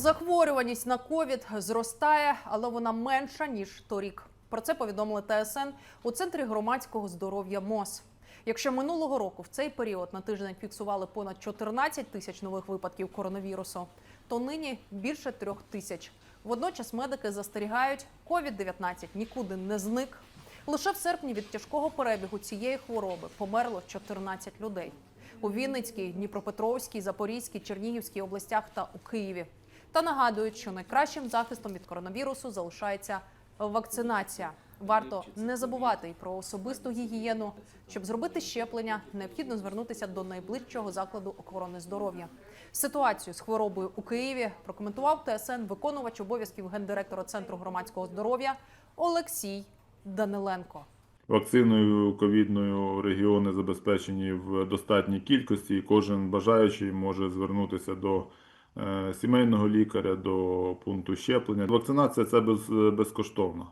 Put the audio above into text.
Захворюваність на ковід зростає, але вона менша ніж торік. Про це повідомили ТСН у центрі громадського здоров'я МОЗ. Якщо минулого року в цей період на тиждень фіксували понад 14 тисяч нових випадків коронавірусу, то нині більше трьох тисяч. Водночас медики застерігають, ковід-19 нікуди не зник. Лише в серпні від тяжкого перебігу цієї хвороби померло 14 людей у Вінницькій, Дніпропетровській, Запорізькій, Чернігівській областях та у Києві. Та нагадують, що найкращим захистом від коронавірусу залишається вакцинація. Варто не забувати і про особисту гігієну. Щоб зробити щеплення, необхідно звернутися до найближчого закладу охорони здоров'я. Ситуацію з хворобою у Києві прокоментував ТСН виконувач обов'язків гендиректора Центру громадського здоров'я Олексій Даниленко. Вакциною ковідною регіони забезпечені в достатній кількості, і кожен бажаючий може звернутися до сімейного лікаря, до пункту щеплення. Вакцинація це без, безкоштовно.